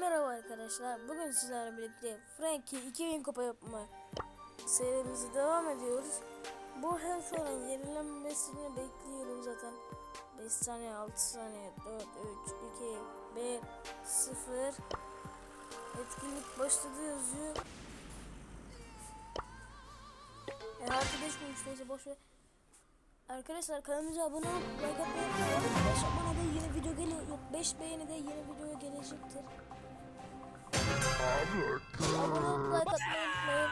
Merhaba arkadaşlar. Bugün sizlerle birlikte Frankie 2000 kupa yapma serimize devam ediyoruz. Bu hem sonra yenilenmesini bekliyorum zaten. 5 saniye, 6 saniye, 4, 3, 2, 1, 0. Etkinlik başladı yazıyor. E arkadaşım neyse boş ver. Arkadaşlar kanalımıza abone olup like atmayı unutmayın. 5 abone de yeni video geliyor. Yok 5 beğeni de yeni video gelecektir. Abone olup like atmayı unutmayın.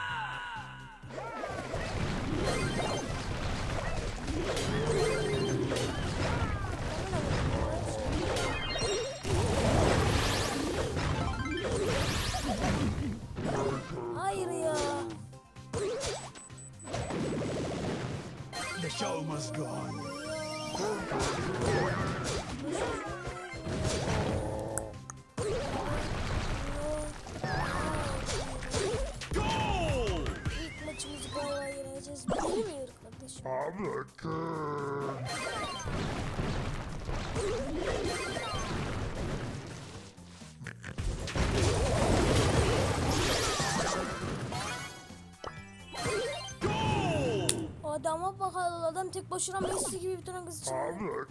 Bak adam tek başına Messi gibi bir tane kız çıkıyor. Ya,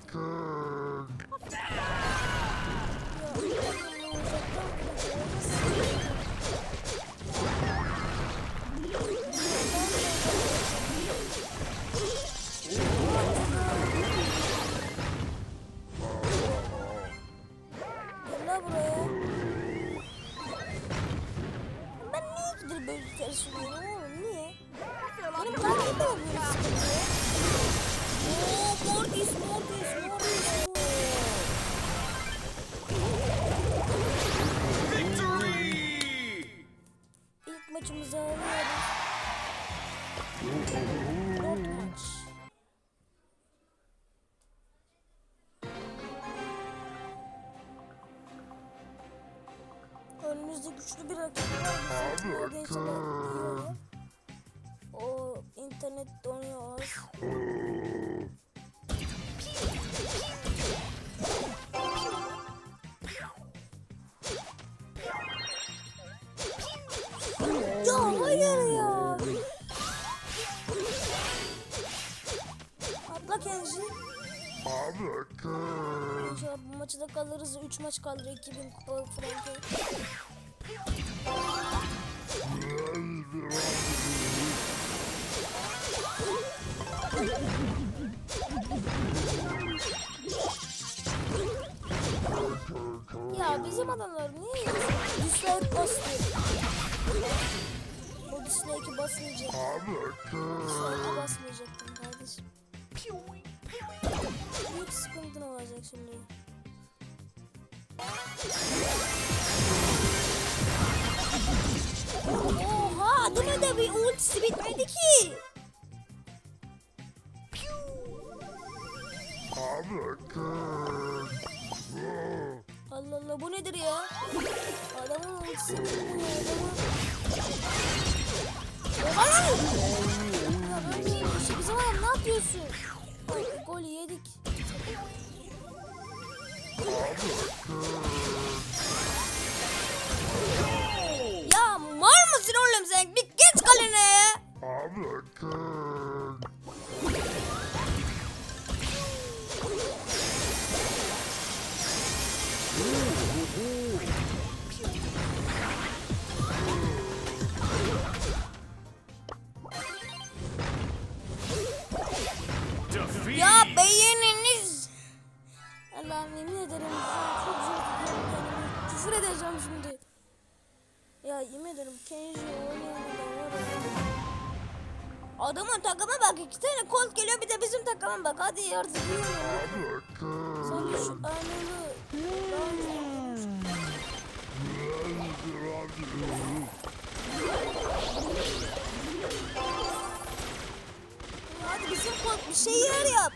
maçımızı alıyoruz. Dört maç. Önümüzde güçlü bir rakip var. Bizim olur. O internet Kenji. İnşallah bu maçı da kalırız. 3 maç kalır. 2000 kupa Frankie. Ya bizim adamlar niye dislike bastı? O dislike'i basmayacak. Dislike'i basmayacaktım kardeşim. Büyük sıkıntın olacak şimdi. Oha adamın da bir ultisi bitmedi ki. Allah Allah bu nedir ya? Adamın ultisi bitmedi adamın. Oha lan! Ya ben bir Ay, golü yedik. Ya var mısın oğlum sen? Bir geç kalene yemin ederim Kenji. Adamın takıma bak iki tane kolt geliyor bir de bizim takıma bak hadi yardım. Sanki şu anını Hadi bizim kolt bir şeyler yap.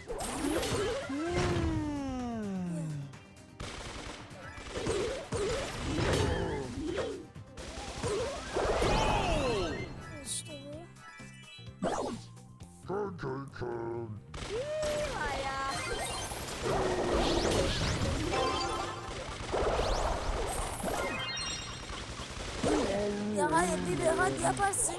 Hayır Bibi hadi yaparsın.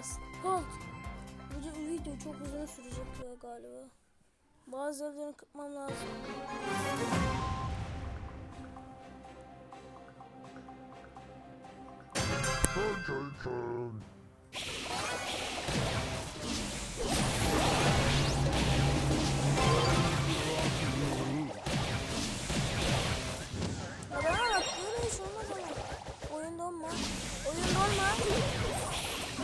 Bas. Holt. Bu video çok uzun sürecek ya galiba. Bazı yerlerini kırpmam lazım. Olmaz ama. Oyun donma. Oyun donma.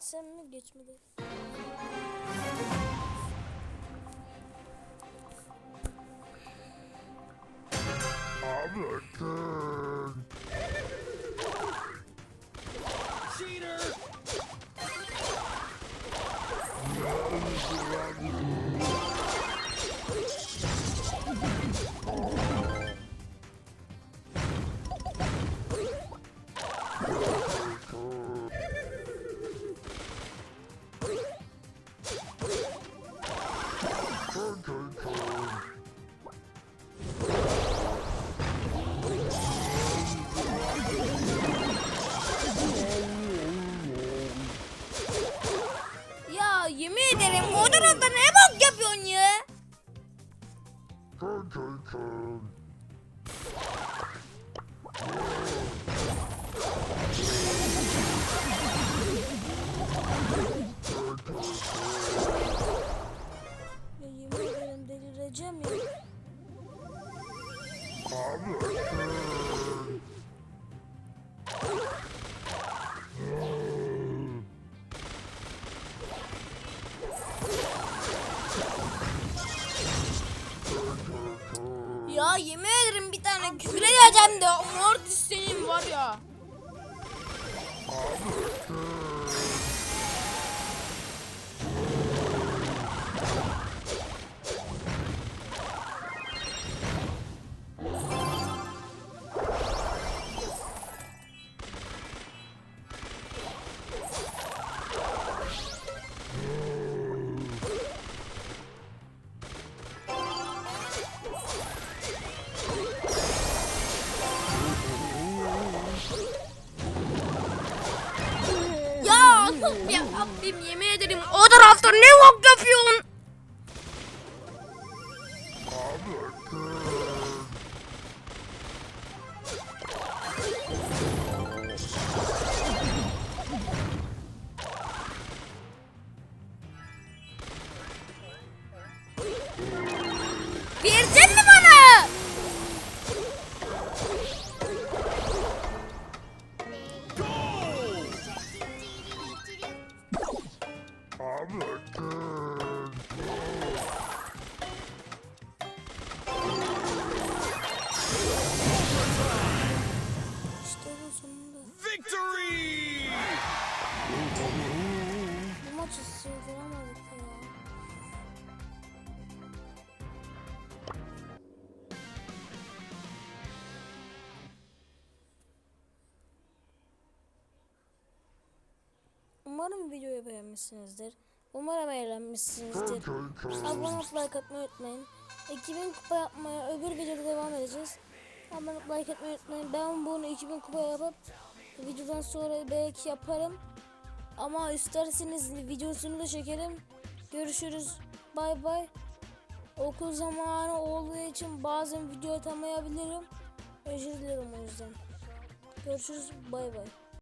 geçsem mi geçmedi. Cheater! Ya the yemin ederim o tarafta ne bak yapıyorsun? Umarım videoyu beğenmişsinizdir. Umarım eğlenmişsinizdir. Abone olup like atmayı unutmayın. 2000 kupa yapmaya öbür videoda devam edeceğiz. Abone olup like atmayı unutmayın. Ben bunu 2000 kupa yapıp videodan sonra belki yaparım. Ama isterseniz videosunu da çekerim. Görüşürüz. Bay bay. Okul zamanı olduğu için bazen video atamayabilirim. Özür dilerim o yüzden. Görüşürüz. Bay bay.